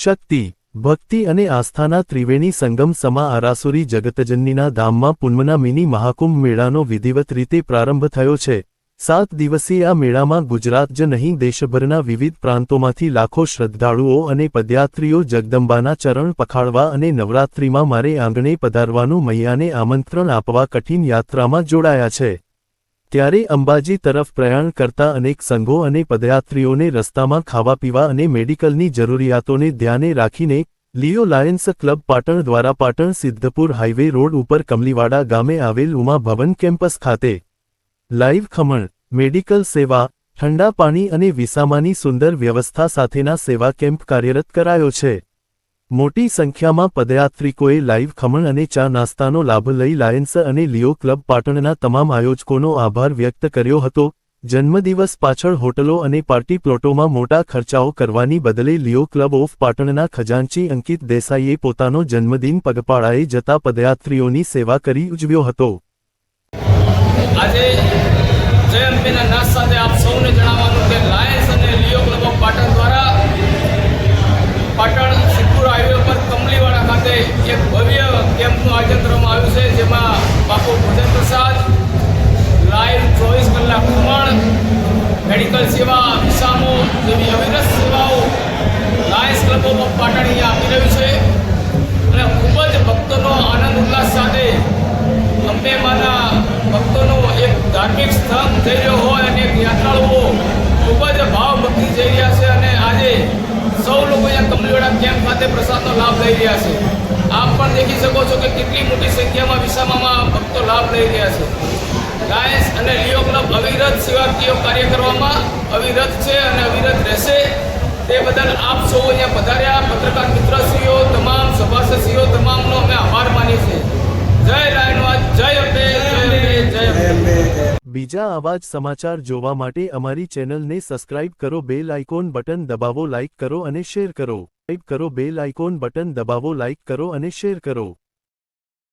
શક્તિ, ભક્તિ અને આસ્થાના ત્રિવેણી સંગમ સમા આરાસુરી જગતજનનીના ધામમાં પૂનમના મિની મહાકુંભ મેળાનો વિધિવત રીતે પ્રારંભ થયો છે. સાત દિવસીય આ મેળામાં ગુજરાત જ નહીં, દેશભરના વિવિધ પ્રાંતોમાંથી લાખો શ્રદ્ધાળુઓ અને પદયાત્રીઓ જગદંબાના ચરણ પખાળવા અને નવરાત્રિમાં મારે આંગણે પધારવાનું મૈયાને આમંત્રણ આપવા કઠિન યાત્રામાં જોડાયા છે. ત્યારે અંબાજી તરફ પ્રયાણ કરતા અનેક સંઘો અને પદયાત્રીઓને રસ્તામાં ખાવા પીવા અને મેડિકલની જરૂરિયાતોને ધ્યાને રાખીને લિયો લાયન્સ ક્લબ પાટણ દ્વારા પાટણ સિદ્ધપુર હાઇવે રોડ ઉપર કમલીવાડા ગામે આવેલ ઉમા ભવન કેમ્પસ ખાતે લાઈવ ખમણ, મેડિકલ સેવા, ઠંડા પાણી અને વિસામાની સુંદર વ્યવસ્થા સાથેના સેવા કેમ્પ કાર્યરત કરાયો છે. મોટી સંખ્યામાં પદયાત્રિકોએ લાઈવ ખમણ અને ચા નાસ્તાનો લાભ લઈ લાયન્સ અને લિયો ક્લબ પાટણના તમામ આયોજકોનો આભાર વ્યક્ત કર્યો હતો. જન્મદિવસ પાછળ હોટલો અને પાર્ટી પ્લોટોમાં મોટા ખર્ચાઓ કરવાની બદલે લિયો ક્લબ ઓફ પાટણના ખજાનચી અંકિત દેસાઈએ પોતાનો જન્મદિન પગપાળાએ જતા પદયાત્રીઓની સેવા કરી ઉજવ્યો હતો. આજે જય અંબેના નાશ સાથે આપ સૌને જણાવવાનું કે લાયન્સ અને લિયો ક્લબ ઓફ પાટણ દ્વારા પાટણ સિદ્ધપુર હાઈવે પર કમલીવાડા ખાતે એક ભવ્ય કેમ્પનું આયોજન કરવામાં આવ્યું છે, જેમાં બાપુ ભોજન પ્રસાદ, લાઈવ ચોવીસ કલાક ખમણ મેડિકલ સેવા, વિસામો જેવી અવિરત સેવાઓ લાયન્સ ક્લબ ઓફ પાટણ અહીંયા આપી રહ્યું છે. અને ખૂબ જ ભક્તોનો આનંદ, ઉલ્લાસ સાથે અંબે માના ભક્તોનો એક ધાર્મિક સ્થળ થઈ રહ્યો હોય અને એક યાત્રાળુઓ ખૂબ જ ભાવ ભક્તિ જઈ રહ્યા છે અને આજે સૌ લોકો અહીંયા કમલીવાડા કેમ્પ ખાતે પ્રસાદનો લાભ લઈ રહ્યા છે. આપ પણ દેખી શકો છો કે કેટલી મોટી સંખ્યામાં વિસામામાં ભક્તો લાભ લઈ રહ્યા છે. લાયન્સ અને લિયો ક્લબ અવિરત સેવાકીય કાર્ય કરવામાં અવિરત છે અને અવિરત રહેશે. તે બદલ આપ સૌ અહીંયા પધાર્યા. પત્રકાર મિત્રશ્રીઓ તમામ સભાસદશ્રીઓ તમામનો અમે આભાર માનીએ છીએ. જય લાયનવાદ જય અંબે જય અંબે જય અંબે. બીજા આવા જ સમાચાર જોવા માટે અમારી ચેનલને સબસ્ક્રાઇબ કરો બેલ આઇકોન બટન દબાવો લાઇક કરો અને શેર કરો. સબસ્ક્રાઇબ કરો બેલ આઇકોન બટન દબાવો લાઇક કરો અને શેર કરો.